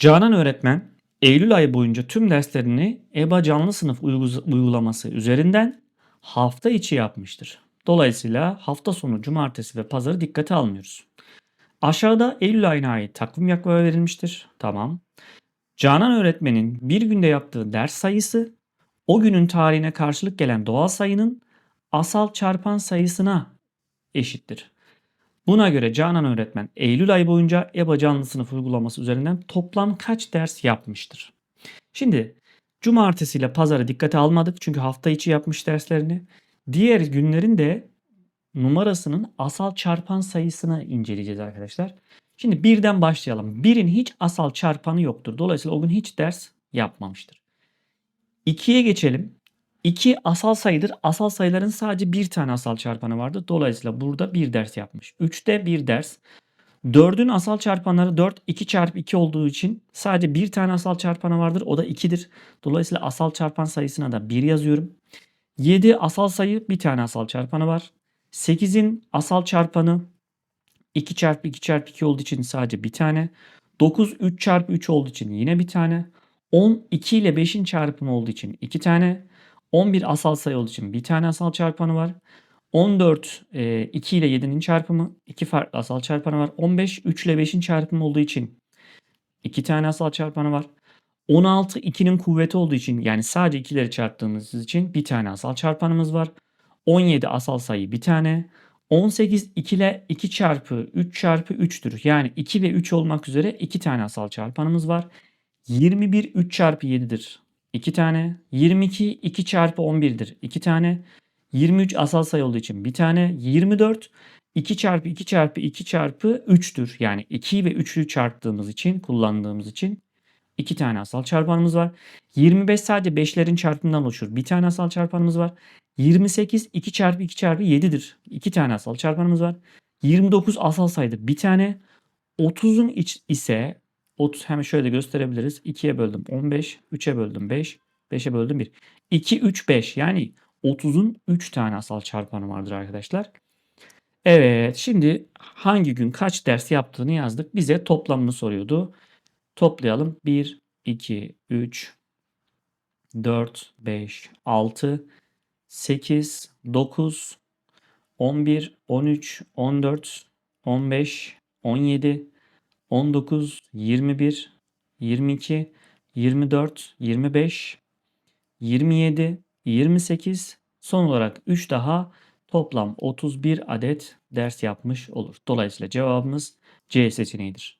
Canan öğretmen Eylül ayı boyunca tüm derslerini EBA canlı sınıf uygu- uygulaması üzerinden hafta içi yapmıştır. Dolayısıyla hafta sonu cumartesi ve pazarı dikkate almıyoruz. Aşağıda Eylül ayına ait takvim yakvaya verilmiştir. Tamam. Canan öğretmenin bir günde yaptığı ders sayısı o günün tarihine karşılık gelen doğal sayının asal çarpan sayısına eşittir. Buna göre Canan öğretmen Eylül ayı boyunca EBA canlı sınıf uygulaması üzerinden toplam kaç ders yapmıştır? Şimdi cumartesi ile pazarı dikkate almadık çünkü hafta içi yapmış derslerini. Diğer günlerin de numarasının asal çarpan sayısını inceleyeceğiz arkadaşlar. Şimdi birden başlayalım. Birin hiç asal çarpanı yoktur. Dolayısıyla o gün hiç ders yapmamıştır. 2'ye geçelim. 2 asal sayıdır. Asal sayıların sadece bir tane asal çarpanı vardı. Dolayısıyla burada bir ders yapmış. 3'te bir ders. 4'ün asal çarpanları 4 2 çarpı 2 olduğu için sadece bir tane asal çarpanı vardır. O da 2'dir. Dolayısıyla asal çarpan sayısına da 1 yazıyorum. 7 asal sayı bir tane asal çarpanı var. 8'in asal çarpanı 2 çarpı 2 çarpı 2 olduğu için sadece bir tane. 9 3 çarpı 3 olduğu için yine bir tane. 10 2 ile 5'in çarpımı olduğu için 2 tane. 11 asal sayı olduğu için bir tane asal çarpanı var. 14 e, 2 ile 7'nin çarpımı iki farklı asal çarpanı var. 15 3 ile 5'in çarpımı olduğu için iki tane asal çarpanı var. 16 2'nin kuvveti olduğu için yani sadece ikileri çarptığımız için bir tane asal çarpanımız var. 17 asal sayı bir tane. 18 2 ile 2 çarpı 3 çarpı 3'tür. Yani 2 ve 3 olmak üzere 2 tane asal çarpanımız var. 21 3 çarpı 7'dir. 2 tane. 22 2 çarpı 11'dir. 2 tane. 23 asal sayı olduğu için bir tane. 24 2 çarpı 2 çarpı 2 çarpı 3'tür. Yani 2 ve 3'ü çarptığımız için kullandığımız için 2 tane asal çarpanımız var. 25 sadece 5'lerin çarpımından oluşur. Bir tane asal çarpanımız var. 28 2 çarpı 2 çarpı 7'dir. 2 tane asal çarpanımız var. 29 asal sayıdır. Bir tane. 30'un iç ise 30 hemen şöyle de gösterebiliriz. 2'ye böldüm 15, 3'e böldüm 5, 5'e böldüm 1. 2, 3, 5 yani 30'un 3 tane asal çarpanı vardır arkadaşlar. Evet şimdi hangi gün kaç ders yaptığını yazdık. Bize toplamını soruyordu. Toplayalım. 1, 2, 3, 4, 5, 6, 8, 9, 11, 13, 14, 15, 17, 19, 21, 22, 24, 25, 27, 28, son olarak 3 daha toplam 31 adet ders yapmış olur. Dolayısıyla cevabımız C seçeneğidir.